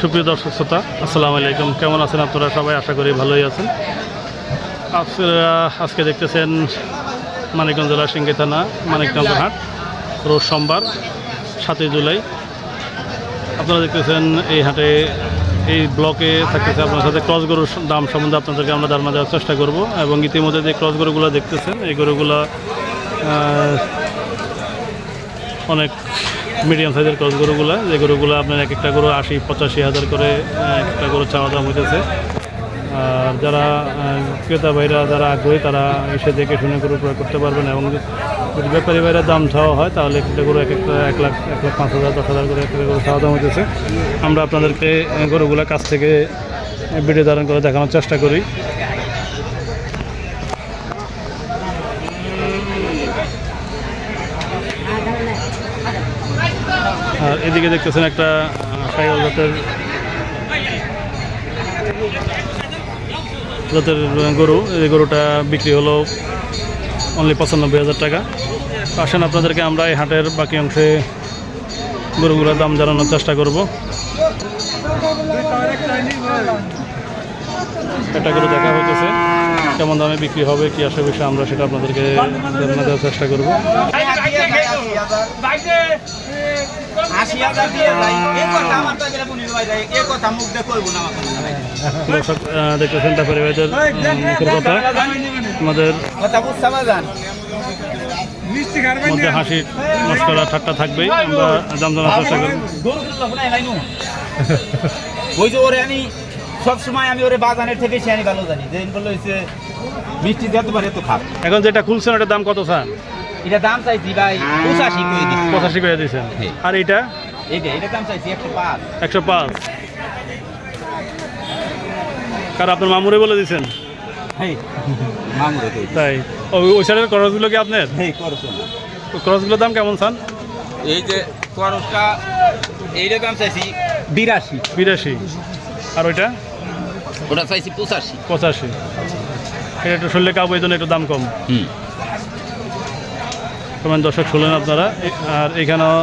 সুপ্রিয় দর্শক শ্রোতা, আসসালামু আলাইকুম। কেমন আছেন আপনারা সবাই? আশা করি ভালোই আছেন। আপনারা আজকে দেখতেছেন মানিকগঞ্জ জেলা সিঙ্গি থানা, মানিকগঞ্জ হাট, রোজ সোমবার, সাতই জুলাই। আপনারা দেখতেছেন এই হাটে, এই ব্লকে থাকতেছে আপনার সাথে ক্রস গরুর দাম সম্বন্ধে আপনাদেরকে আমরা ধারণা দেওয়ার চেষ্টা করব এবং ইতিমধ্যে যে ক্রস গরুগুলো দেখতেছেন, এই গরুগুলো অনেক মিডিয়াম সাইজের ক্রস গরুগুলো। যে গরুগুলো আপনার এক একটা গরু আশি, পঁচাশি হাজার করে এক একটা গরু চাওয়া দাম হইতেছে। আর যারা ক্রেতা ভাইরা যারা আগ্রহী, তারা এসে দেখে শুনে গরু ক্রয় করতে পারবেন এবং যদি ব্যাপারী ভাইরা দাম চাওয়া হয়, তাহলে একটা গরু এক একটা, এক লাখ এক লাখ পাঁচ হাজার, দশ হাজার করে একটা গরু চাওয়া দাম হইতেছে। আমরা আপনাদেরকে গরুগুলা কাছ থেকে ভিডিও ধারণ করে দেখানোর চেষ্টা করি। আর এদিকে দেখতেছেন একটা সাইকেল জাতের জাতের গরু। এই গরুটা বিক্রি হলো অনলি পঁচানব্বই হাজার টাকা। আসেন আপনাদেরকে আমরা এই হাটের বাকি অংশে গরুগুলোর দাম জানানোর চেষ্টা করব। একটা গরু দেখা হইতেছে। কেমন দামে বিক্রি হবে কি আসে বিষয়ে আমরা সেটা আপনাদেরকে ধারণা দেওয়ার চেষ্টা করব। আশি হাজার দিয়ে যাই এই কথা আমার তো এবারে বুনি ভাই যাই এই কথা মুখ দিয়ে করব না আমাকে দর্শক দেখতেছেন তারপরে কথা। আমাদের মধ্যে হাসি মস্করা ঠাট্টা থাকবেই। আমরা দাম জানার চেষ্টা করব। যে ওরে আমি সব সময় আমি ওরে বাগানের থেকে সে আমি ভালো জানি। যেদিন বলল হচ্ছে মিষ্টি দিয়ে তো পারে তো খাপ এখন যেটা খুলছেন ওটার দাম কত চান এটা দাম চাইছি ভাই পঁচাশি করে দিচ্ছি। পঁচাশি করে দিয়েছেন। আর এইটা? এইটা এটা দাম চাইছি একশো পাঁচ। একশো পাঁচ। কার আপনার মামুরে বলে দিয়েছেন? মামুরে তো। তাই। ওই ওই সাইডের খরচগুলো কি আপনার? খরচগুলোর দাম কেমন চান এই যে খরচটা এইটা দাম চাইছি বিরাশি। বিরাশি। আর ওইটা? ওটা চাইছি পঁচাশি। পঁচাশি। এটা একটু শুনলে কাবু এই জন্য একটু দাম কম। হুম। কেমন দর্শক শুনলেন আপনারা। আর এখানেও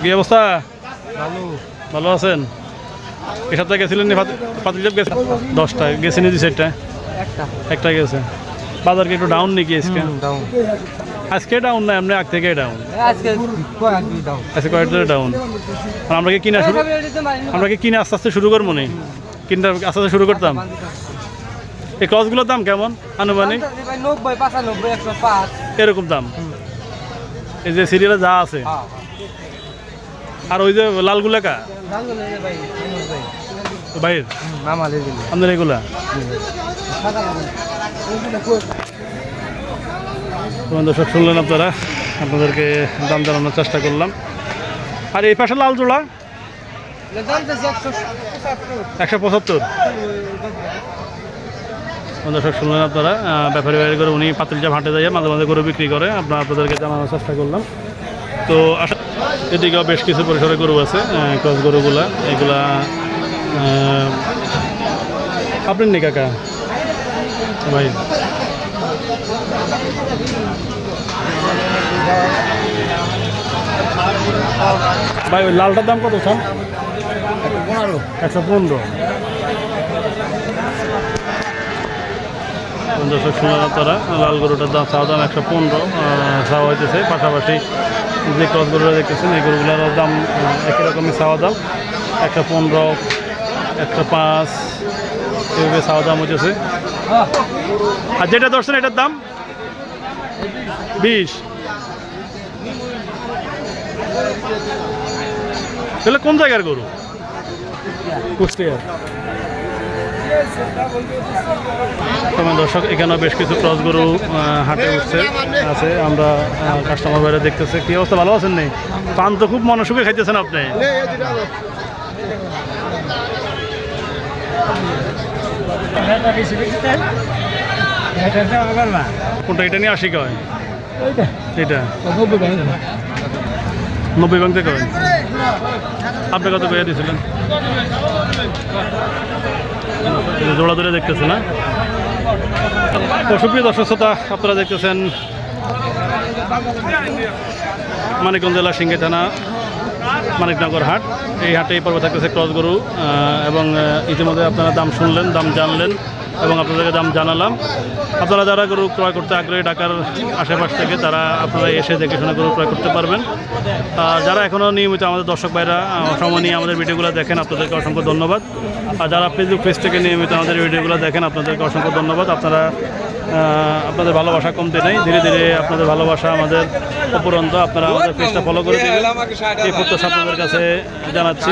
কি অবস্থা? ভালো। আছেন? এ সপ্তাহে গেছিলেন পাতিল গেছে? দশটা। গেছে নি সেটটা একটা। গেছে। বাজার কি একটু ডাউন নাকি আজকে? আজকে ডাউন না এমনি আগ থেকে ডাউন আজকে কয়েকটা ডাউন আমরা কি কিনা শুরু আমরা কি কিনে আস্তে আস্তে শুরু করব নি? কিনতে আস্তে আস্তে শুরু করতাম। এই ক্রসগুলোর দাম কেমন? আনুমানিক? এরকম দাম। এই যে সিরিয়ালে যা আছে। আর ওই যে লালগুলা কা? বাইর দিল এগুলা? দর্শক শুনলেন আপনারা? আপনাদেরকে দাম জানানোর চেষ্টা করলাম। আর এই পাশে লাল জোড়া। একশো পঁচাত্তর। দর্শক শুনলেন আপনারা। ব্যাপারী বাইরে করে উনি পাতিলচা হাটে যাইয়া মাঝে মাঝে গরু বিক্রি করে। আপনার আপনাদেরকে জানানোর চেষ্টা করলাম। তো আশা এদিকেও বেশ কিছু পরিসরে গরু আছে ক্রস গরুগুলা। এগুলা আহ, আপনার নি কাকা? ভাই। ভাই ওই লালটার দাম কত স্যার পনেরো একশো পনেরো। দর্শক শুনলেন আপনারা লাল গরুটার দাম চাওয়া দাম একশো পনেরো। চাওয়া হইতেছে। পাশাপাশি যে ক্রস গরুটা দেখতেছেন, এই গরুগুলোর দাম একই রকমই চাওয়া দাম। একশো পনেরো, একশো পাঁচ এইভাবে চাওয়া দাম হইতেছে। আর যেটা ধরছেন, এটার দাম? বিশ। তাহলে কোন জায়গার গরু? কুষ্টিয়ার তোমার দর্শক এখানেও বেশ কিছু ক্রস গরু হাটে উঠছে আছে আমরা কাস্টমার বাইরে দেখতেছে। কি অবস্থা ভালো আছেন নেই পান তো খুব মনসুখে খাইতেছেন আপনি? কোনটা এটা নিয়ে আশি কয় এটা নব্বই ভাঙতে কয় আপনি কত করে দিয়েছিলেন? জোড়া ধরে দেখতেছে না তো সুপ্রিয় দর্শক শ্রোতা, আপনারা দেখতেছেন মানিকগঞ্জ জেলা সিংহে থানা। মানিকনগর হাট। এই হাটে এই পর্ব থাকতেছে ক্রস গরু এবং ইতিমধ্যে আপনারা দাম শুনলেন, দাম জানলেন, এবং আপনাদেরকে দাম জানালাম। আপনারা যারা গরু ক্রয় করতে আগ্রহী ঢাকার আশেপাশ থেকে, তারা আপনারা এসে দেখে শুনে গরু ক্রয় করতে পারবেন। আর যারা এখনও নিয়মিত আমাদের দর্শক ভাইরা সময় নিয়ে আমাদের ভিডিওগুলো দেখেন, আপনাদেরকে অসংখ্য ধন্যবাদ। আর যারা ফেসবুক পেজ থেকে নিয়মিত আমাদের ভিডিওগুলো দেখেন, আপনাদেরকে অসংখ্য ধন্যবাদ। আপনারা আপনাদের ভালোবাসা কমতে নেই। ধীরে ধীরে আপনাদের ভালোবাসা আমাদের অপরন্ত আপনারা আমাদের পেজটা ফলো করে দেবেন। এই প্রত্যাশা আপনাদের কাছে জানাচ্ছি।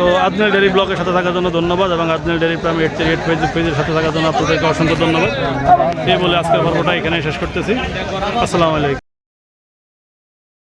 তো আদনাল ডেরি ব্লকের সাথে থাকার জন্য ধন্যবাদ এবং আদনাল dairy prime eight three eight Facebook পেজের সাথে থাকার জন্য আপনাদেরকে অসংখ্য ধন্যবাদ। এই বলে আজকের পর্বটা এখানে শেষ করতেছি। আসসালামু আলাইকুম।